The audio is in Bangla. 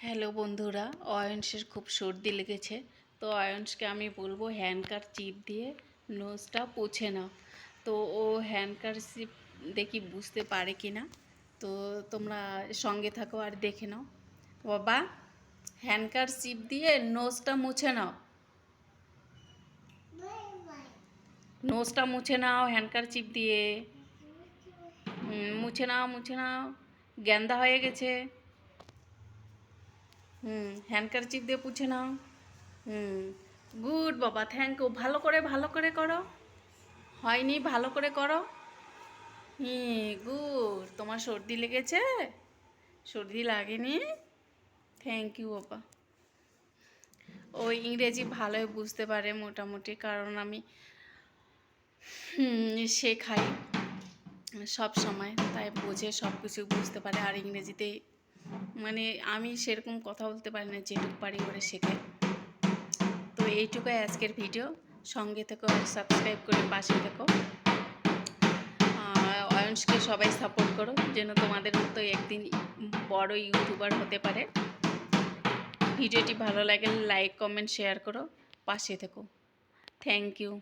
হ্যালো বন্ধুরা, অয়ন্সের খুব সর্দি লেগেছে, তো অয়ন্সকে আমি বলব হ্যান্ডকার চিপ দিয়ে নোজটা পুছে নাও। তো ও হ্যান্ডকার চিপ দেখি বুঝতে পারে কি না তো তোমরা সঙ্গে থাকো আর দেখে নাও। বাবা হ্যান্ডকার চিপ দিয়ে নোজটা মুছে নাও। নোজটা মুছে নাও হ্যান্ডকার চিপ দিয়ে। মুছে নাও মুছে নাও। গেন্দা হয়ে গেছে। হুম। হ্যান্ডকার চিপ দিয়ে পুছে নাও। হুম। গুড বাবা থ্যাংক ইউ ভালো করে ভালো করে করো। হয়নি ভালো করে করো। হুম গুড। তোমার সর্দি লেগেছে? সর্দি লাগেনি? থ্যাংক ইউ বাবা। ও ইংরেজি ভালোই বুঝতে পারে মোটামুটি কারণ আমি শেখাই সব সময় তাই বোঝে সব কিছু বুঝতে পারে আর ইংরেজিতে মানে আমি সেরকম কথা বলতে পারি না যেটুকু পারি করে শেখাই তো এইটুকুই আজকের ভিডিও। সঙ্গে থেকো সাবস্ক্রাইব করে পাশে থেকো। অয়ন্সকে সবাই সাপোর্ট করো যেন তোমাদের মতো একদিন বড় ইউটিউবার হতে পারে। ভিডিওটি ভালো লাগলে লাইক কমেন্ট শেয়ার করো। পাশে থেকো। Thank you